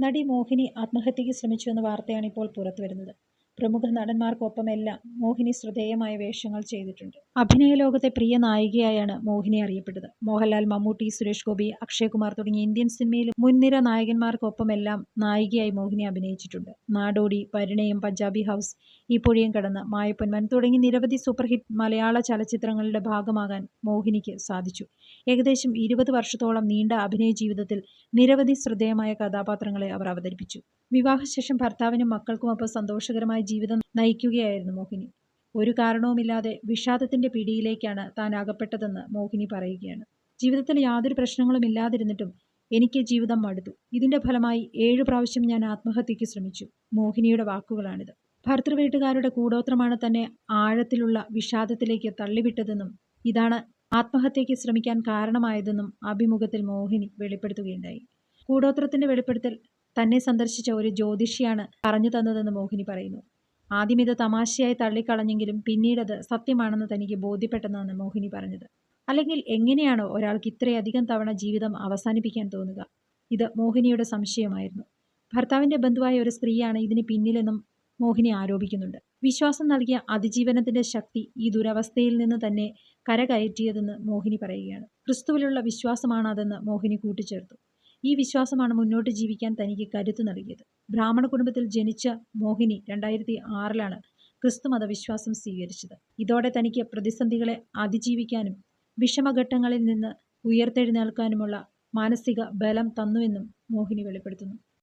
നടി മോഹിനി ആത്മഹത്യയ്ക്ക് ശ്രമിച്ചുവെന്ന വാർത്തയാണ് ഇപ്പോൾ പുറത്തുവരുന്നത് പ്രമുഖ നടന്മാർക്കൊപ്പമെല്ലാം മോഹിനി ശ്രദ്ധേയമായ വേഷങ്ങൾ ചെയ്തിട്ടുണ്ട്. അഭിനയ ലോകത്തെ പ്രിയ നായികയായാണ് മോഹിനി അറിയപ്പെട്ടത്. മോഹൻലാൽ മമ്മൂട്ടി സുരേഷ് ഗോപി അക്ഷയ് കുമാർ തുടങ്ങിയ ഇന്ത്യൻ സിനിമയിൽ മുൻനിര നായകന്മാർക്കൊപ്പമെല്ലാം നായികയായി മോഹിനി അഭിനയിച്ചിട്ടുണ്ട്. നാടോടി പരിണയം പഞ്ചാബി ഹൗസ് ഈ പുഴയും കടന്ന് മായപ്പൊന്മാൻ തുടങ്ങി നിരവധി സൂപ്പർഹിറ്റ് മലയാള ചലച്ചിത്രങ്ങളുടെ ഭാഗമാകാൻ മോഹിനിക്ക് സാധിച്ചു. ഏകദേശം ഇരുപത് വർഷത്തോളം നീണ്ട അഭിനയ ജീവിതത്തിൽ നിരവധി ശ്രദ്ധേയമായ കഥാപാത്രങ്ങളെ അവർ അവതരിപ്പിച്ചു. വിവാഹശേഷം ഭർത്താവിനും മക്കൾക്കുമൊപ്പം സന്തോഷകരമായ ജീവിതം നയിക്കുകയായിരുന്നു മോഹിനി. ഒരു കാരണവുമില്ലാതെ വിഷാദത്തിന്റെ പിടിയിലേക്കാണ് താൻ അകപ്പെട്ടതെന്ന് മോഹിനി പറയുകയാണ്. ജീവിതത്തിൽ യാതൊരു പ്രശ്നങ്ങളും ഇല്ലാതിരുന്നിട്ടും എനിക്ക് ജീവിതം മടുത്തു. ഇതിന്റെ ഫലമായി ഏഴു പ്രാവശ്യം ഞാൻ ആത്മഹത്യയ്ക്ക് ശ്രമിച്ചു. മോഹിനിയുടെ വാക്കുകളാണിത്. ഭർത്തൃ വീട്ടുകാരുടെ കൂടോത്രമാണ് തന്നെ ആഴത്തിലുള്ള വിഷാദത്തിലേക്ക് തള്ളിവിട്ടതെന്നും ഇതാണ് ആത്മഹത്യയ്ക്ക് ശ്രമിക്കാൻ കാരണമായതെന്നും അഭിമുഖത്തിൽ മോഹിനി വെളിപ്പെടുത്തുകയുണ്ടായി. കൂടോത്രത്തിന്റെ വെളിപ്പെടുത്തൽ തന്നെ സന്ദർശിച്ച ഒരു ജ്യോതിഷിയാണ് പറഞ്ഞു തന്നതെന്ന് മോഹിനി പറയുന്നു. ആദ്യം ഇത് തമാശയായി തള്ളിക്കളഞ്ഞെങ്കിലും പിന്നീടത് സത്യമാണെന്ന് തനിക്ക് ബോധ്യപ്പെട്ടെന്നാണ് മോഹിനി പറഞ്ഞത്. അല്ലെങ്കിൽ എങ്ങനെയാണ് ഒരാൾക്ക് ഇത്രയധികം തവണ ജീവിതം അവസാനിപ്പിക്കാൻ തോന്നുക? ഇത് മോഹിനിയുടെ സംശയമായിരുന്നു. ഭർത്താവിന്റെ ബന്ധുവായ ഒരു സ്ത്രീയാണ് ഇതിന് പിന്നിലെന്നും മോഹിനി ആരോപിക്കുന്നുണ്ട്. വിശ്വാസം നൽകിയ അതിജീവനത്തിന്റെ ശക്തി ഈ ദുരവസ്ഥയിൽ നിന്ന് തന്നെ കരകയറ്റിയതെന്ന് മോഹിനി പറയുകയാണ്. ക്രിസ്തുവിലുള്ള വിശ്വാസമാണ് അതെന്ന് മോഹിനി കൂട്ടിച്ചേർത്തു. ഈ വിശ്വാസമാണ് മുന്നോട്ട് ജീവിക്കാൻ തനിക്ക് കരുത്ത് നൽകിയത്. ബ്രാഹ്മണ കുടുംബത്തിൽ ജനിച്ച മോഹിനി രണ്ടായിരത്തി ആറിലാണ് ക്രിസ്തുമത വിശ്വാസം സ്വീകരിച്ചത്. ഇതോടെ തനിക്ക് പ്രതിസന്ധികളെ അതിജീവിക്കാനും വിഷമഘട്ടങ്ങളിൽ നിന്ന് ഉയർത്തെഴുന്നേൽക്കാനുമുള്ള മാനസിക ബലം തന്നുവെന്നും മോഹിനി വെളിപ്പെടുത്തുന്നു.